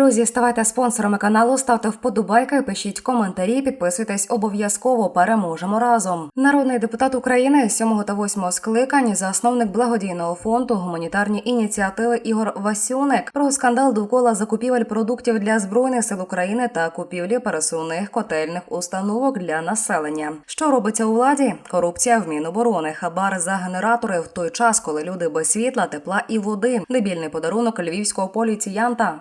Друзі, ставайте спонсорами каналу, ставте вподобайки, пишіть коментарі, підписуйтесь обов'язково. Переможемо разом. Народний депутат України 7 та 8 скликань, засновник благодійного фонду гуманітарні ініціативи Ігор Васюник про скандал довкола закупівель продуктів для збройних сил України та купівлі пересувних котельних установок для населення. Що робиться у владі? Корупція в Міноборони, хабар за генератори в той час, коли люди без світла, тепла і води. Дебільний подарунок львівського поліціянта.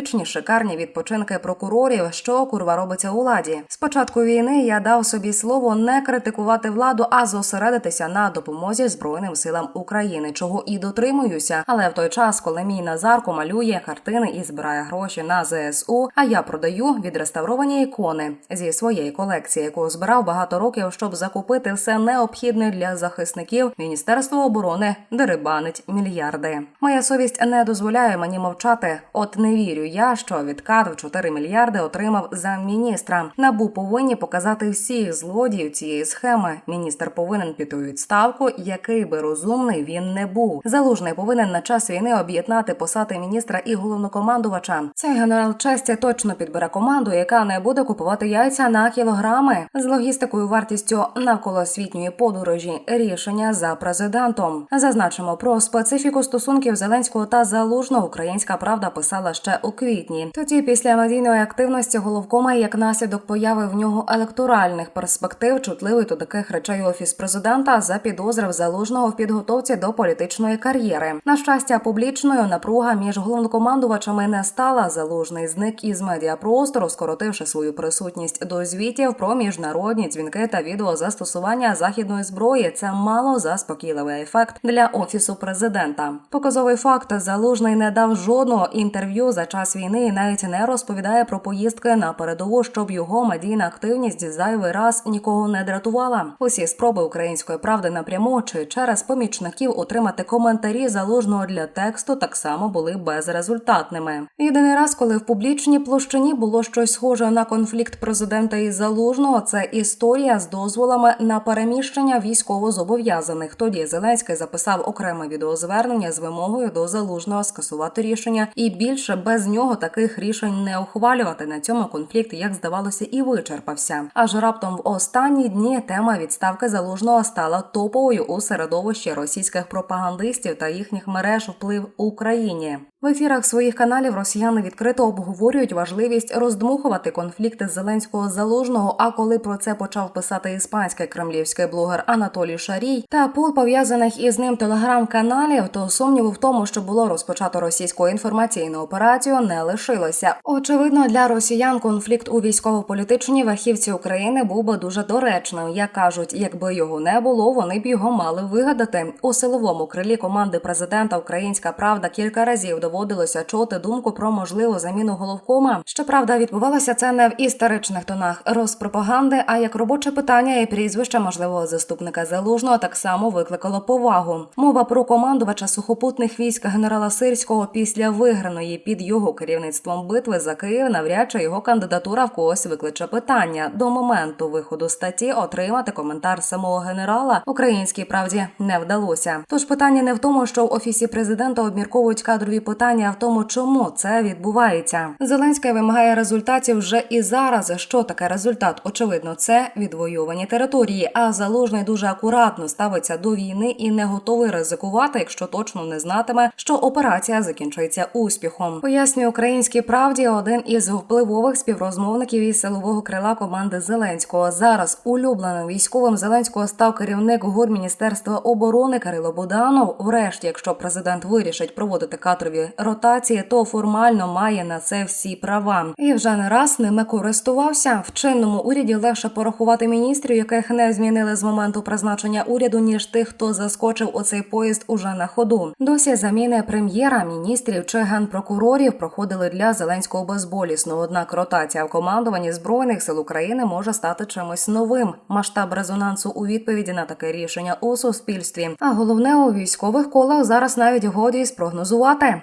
Блискавичні, шикарні відпочинки прокурорів. Що курва робиться у владі? З початку війни я дав собі слово не критикувати владу, а зосередитися на допомозі збройним силам України, чого і дотримуюся. Але в той час, коли мій Назарко малює картини і збирає гроші на ЗСУ, а я продаю відреставровані ікони зі своєї колекції, яку збирав багато років, щоб закупити все необхідне для захисників. Міністерство оборони дерибанить мільярди. Моя совість не дозволяє мені мовчати. От не вірю я, що відкат в 4 мільярди отримав замміністра. Набу повинні показати всіх злодіїв цієї схеми. Міністр повинен піти у відставку, який би розумний він не був. Залужний повинен на час війни об'єднати посади міністра і головнокомандувача. Цей генерал честі точно підбере команду, яка не буде купувати яйця на кілограми з логістикою вартістю навколосвітньої подорожі. Рішення за президентом. Зазначимо про специфіку стосунків Зеленського та Залужного. Українська правда писала ще у квітні. Тоді, після медійної активності головкома, як наслідок появи в нього електоральних перспектив, чутливий до таких речей офіс президента запідозрив залужного в підготовці до політичної кар'єри. На щастя, публічною напруга між головнокомандувачами не стала. Залужний зник із медіапростору, скоротивши свою присутність до звітів про міжнародні дзвінки та відео застосування західної зброї. Це мало заспокійливий ефект для офісу президента. Показовий факт залужний не дав жодного інтерв'ю за час війни і навіть не розповідає про поїздки на передову, щоб його медійна активність зайвий раз нікого не дратувала. Усі спроби української правди напряму чи через помічників отримати коментарі залужного для тексту так само були безрезультатними. Єдиний раз, коли в публічній площині було щось схоже на конфлікт президента і залужного, це історія з дозволами на переміщення військовозобов'язаних. Тоді Зеленський записав окреме відеозвернення з вимогою до залужного скасувати рішення і більше без нього таких рішень не ухвалювати. На цьому конфлікт, як здавалося, і вичерпався. Аж раптом в останні дні тема відставки залужного стала топовою у середовищі російських пропагандистів та їхніх мереж вплив в Україні. В ефірах своїх каналів росіяни відкрито обговорюють важливість роздмухувати конфлікти Зеленського залужного. А коли про це почав писати іспанський кремлівський блогер Анатолій Шарій та пул пов'язаних із ним телеграм-каналів, то сумніву в тому, що було розпочато російську інформаційну операцію, не лишилося. Очевидно, для росіян конфлікт у військово-політичній верхівці України був би дуже доречним. Як кажуть, якби його не було, вони б його мали вигадати у силовому крилі команди президента Українська Правда кілька разів доводилося чути думку про можливу заміну головкома. Щоправда, відбувалося це не в історичних тонах розпропаганди, а як робоче питання і прізвище можливого заступника залужного так само викликало повагу. Мова про командувача сухопутних військ генерала Сирського після виграної під його керівництвом битви за Київ навряд чи його кандидатура в когось викличе питання. До моменту виходу статті отримати коментар самого генерала українській правді не вдалося. Тож питання не в тому, що в офісі президента обмірковують кадрові питання, а в тому, чому це відбувається. Зеленський вимагає результатів вже і зараз. Що таке результат? Очевидно, це відвоювані території. А залужний дуже акуратно ставиться до війни і не готовий ризикувати, якщо точно не знатиме, що операція закінчується успіхом. Пояснює українській правді один із впливових співрозмовників із силового крила команди Зеленського. Зараз улюбленим військовим Зеленського став керівник ГУР Міністерства оборони Кирило Буданов. Врешті, якщо президент вирішить проводити кадрові ротації, то формально має на це всі права. І вже не раз ними користувався. В чинному уряді легше порахувати міністрів, яких не змінили з моменту призначення уряду, ніж тих, хто заскочив у цей поїзд уже на ходу. Досі заміни прем'єра, міністрів чи генпрокурорів проходили для Зеленського безболісно. Однак ротація в командуванні збройних сил України може стати чимось новим. Масштаб резонансу у відповіді на таке рішення у суспільстві. А головне у військових колах зараз навіть годі спрогнозувати.